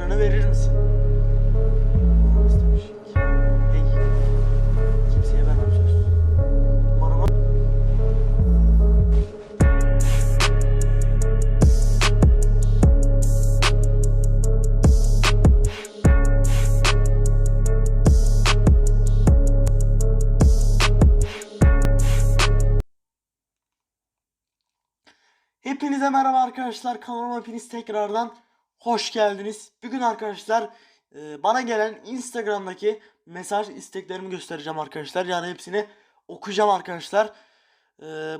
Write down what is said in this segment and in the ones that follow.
Numaranı verir misin? Hey. Kimseye vermem söz. Numaramı... Hepinize merhaba arkadaşlar. Kanalıma hepiniz tekrardan hoş geldiniz. Bugün arkadaşlar e, bana gelen Instagram'daki mesaj isteklerimi göstereceğim arkadaşlar. Yani hepsini okuyacağım arkadaşlar. E,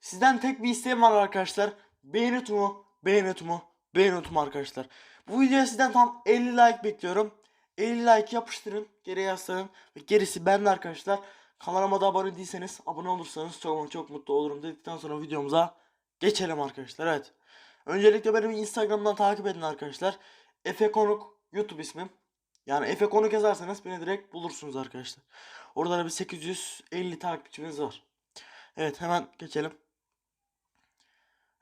Sizden tek bir isteğim var arkadaşlar. Beğeni tumu, beğeni tumu, beğeni tumu arkadaşlar. Bu videoya sizden tam 50 like bekliyorum. 50 like yapıştırın, geriye yaslanın ve gerisi bende arkadaşlar. Kanalıma da abone değilseniz, abone olursanız çok çok mutlu olurum dedikten sonra videomuza geçelim arkadaşlar. Evet. Öncelikle benim Instagram'dan takip edin arkadaşlar. Efe Konuk YouTube ismim. Yani Efe Konuk yazarsanız beni direkt bulursunuz arkadaşlar. Orada da bir 850 takipçimiz var. Evet hemen geçelim.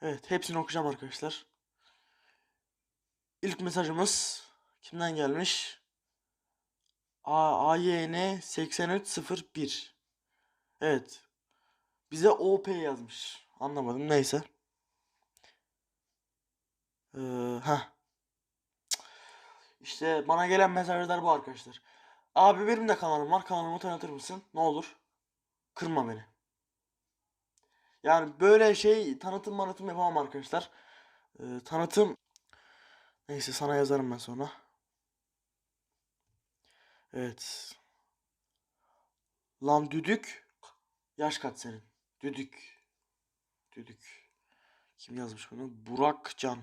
Evet hepsini okuyacağım arkadaşlar. İlk mesajımız kimden gelmiş? A AYN 8301. Evet. Bize OP yazmış. Anlamadım neyse. Ee, ha. İşte bana gelen mesajlar bu arkadaşlar. Abi benim de kanalım var. Kanalımı tanıtır mısın? Ne olur. Kırma beni. Yani böyle şey tanıtım manıtım yapamam arkadaşlar. Ee, tanıtım neyse sana yazarım ben sonra. Evet. Lan düdük. Yaş kaç senin? Düdük. Düdük. Kim yazmış bunu? Burak Can.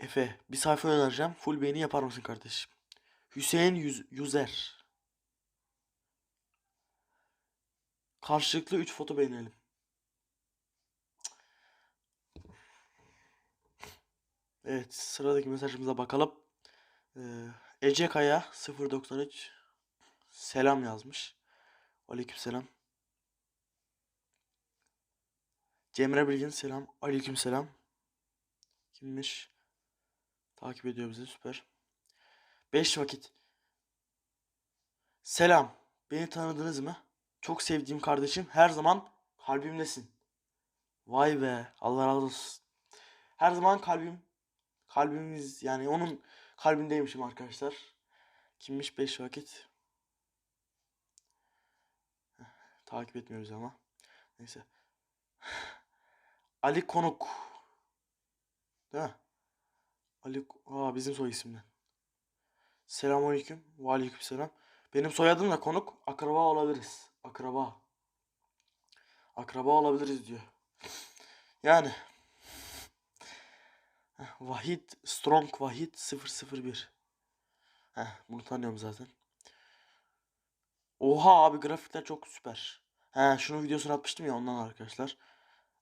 Efe bir sayfa önereceğim. Full beğeni yapar mısın kardeşim? Hüseyin Yüz Yüzer. Karşılıklı 3 foto beğenelim. Evet sıradaki mesajımıza bakalım. Ee, Ece Kaya 093 selam yazmış. Aleykümselam. Cemre Bilgin selam. Aleykümselam. Kimmiş? Takip ediyor bizi süper. 5 vakit. Selam. Beni tanıdınız mı? Çok sevdiğim kardeşim her zaman kalbimdesin. Vay be. Allah razı olsun. Her zaman kalbim kalbimiz yani onun kalbindeymişim arkadaşlar. Kimmiş 5 vakit? Takip etmiyoruz ama. Neyse. Ali Konuk. Değil mi? Ali Aa, bizim soy isimden. Selamünaleyküm. Ve aleykümselam. Benim soyadım da Konuk. Akraba olabiliriz. Akraba. Akraba olabiliriz diyor. Yani. Vahit Strong Vahit 001. Heh, bunu tanıyorum zaten. Oha abi grafikler çok süper. He şunun videosunu atmıştım ya ondan arkadaşlar.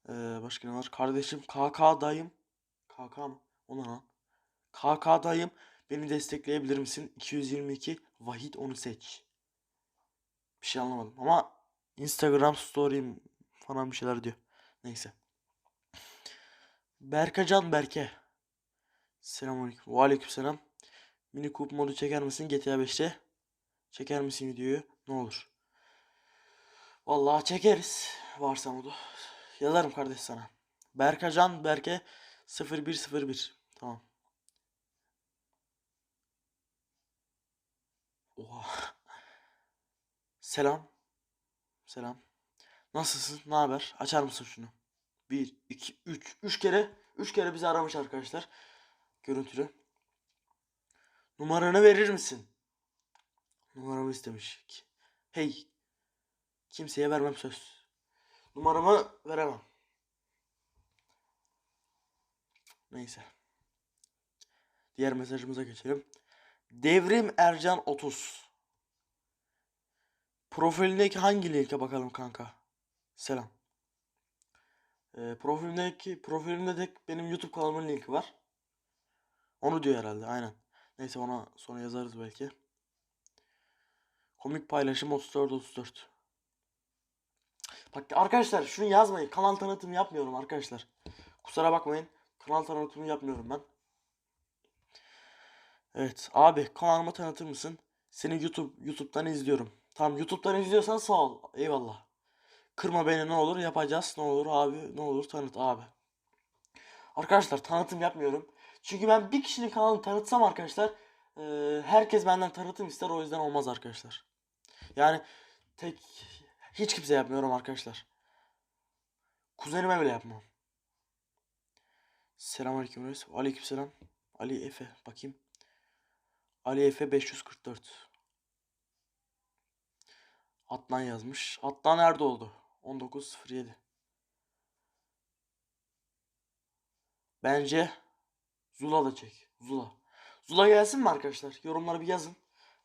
Ee, başka ne var? Kardeşim KK dayım. KK mı? O ne lan? KK dayım beni destekleyebilir misin? 222 Vahit onu seç. Bir şey anlamadım ama Instagram story'im falan bir şeyler diyor. Neyse. Berkacan Berke. Selamünaleyküm. Aleykümselam. Mini Coupe modu çeker misin GTA 5'te? Çeker misin videoyu? Ne olur. Vallahi çekeriz. Varsa modu. Yazarım kardeş sana. Berkacan Berke 0101. Tamam. Oha. Selam. Selam. Nasılsın? Ne haber? Açar mısın şunu? 1, 2, 3. 3 kere 3 kere bizi aramış arkadaşlar. Görüntülü. Numaranı verir misin? Numaramı istemiş. Hey. Kimseye vermem söz. Numaramı veremem. Neyse. Diğer mesajımıza geçelim. Devrim Ercan 30. Profilindeki hangi linke bakalım kanka? Selam. Ee, profilimdeki profilimde de benim YouTube kanalımın linki var. Onu diyor herhalde aynen. Neyse ona sonra yazarız belki. Komik paylaşım 34 34. Bak arkadaşlar şunu yazmayın. Kanal tanıtım yapmıyorum arkadaşlar. Kusura bakmayın. Kanal tanıtımı yapmıyorum ben. Evet abi kanalıma tanıtır mısın? Seni YouTube YouTube'dan izliyorum. Tamam YouTube'dan izliyorsan sağ ol. Eyvallah. Kırma beni ne olur yapacağız. Ne olur abi ne olur tanıt abi. Arkadaşlar tanıtım yapmıyorum. Çünkü ben bir kişinin kanalını tanıtsam arkadaşlar eee, herkes benden tanıtım ister o yüzden olmaz arkadaşlar. Yani tek hiç kimse yapmıyorum arkadaşlar. Kuzenime bile yapmam. Selamünaleyküm reis. Aleykümselam. Ali Efe bakayım. Ali Efe 544. Adnan yazmış. Adnan nerede oldu? 1907. Bence Zula da çek. Zula. Zula gelsin mi arkadaşlar? Yorumlara bir yazın.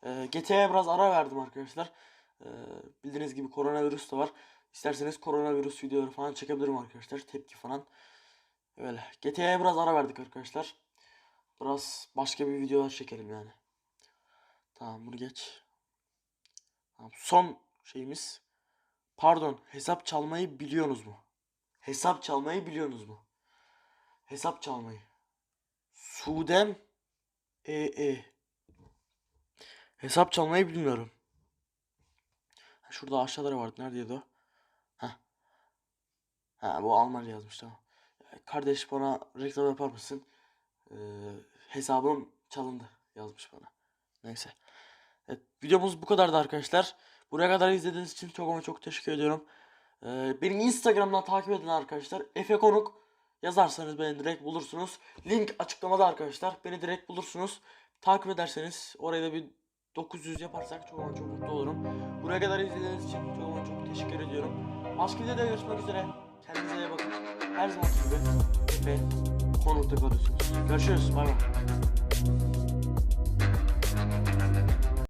Ee, GTA'ya biraz ara verdim arkadaşlar. Ee, bildiğiniz gibi koronavirüs de var. İsterseniz koronavirüs videoları falan çekebilirim arkadaşlar. Tepki falan. Öyle. GTA'ya biraz ara verdik arkadaşlar. Biraz başka bir videolar çekelim yani. Tamam bunu geç. Tamam, son şeyimiz. Pardon, hesap çalmayı biliyorsunuz mu? Hesap çalmayı biliyorsunuz mu? Hesap çalmayı. Sudem e e. Hesap çalmayı bilmiyorum. Şurada aşağıda vardı. Neredeydi o? Ha. Ha bu Almanca yazmış tamam. E, Kardeş bana reklam yapar mısın? Ee, hesabım çalındı yazmış bana. Neyse. Evet, videomuz bu kadardı arkadaşlar. Buraya kadar izlediğiniz için çok ama çok teşekkür ediyorum. Ee, beni Instagram'dan takip edin arkadaşlar. Efe Konuk yazarsanız beni direkt bulursunuz. Link açıklamada arkadaşlar. Beni direkt bulursunuz. Takip ederseniz oraya da bir 900 yaparsak çok ama çok mutlu olurum. Buraya kadar izlediğiniz için çok ama çok teşekkür ediyorum. Başka videoda görüşmek üzere. Kendinize iyi bakın. Her zaman gibi Efe Konuk'ta kalıyorsunuz. Görüşürüz. Bay bay.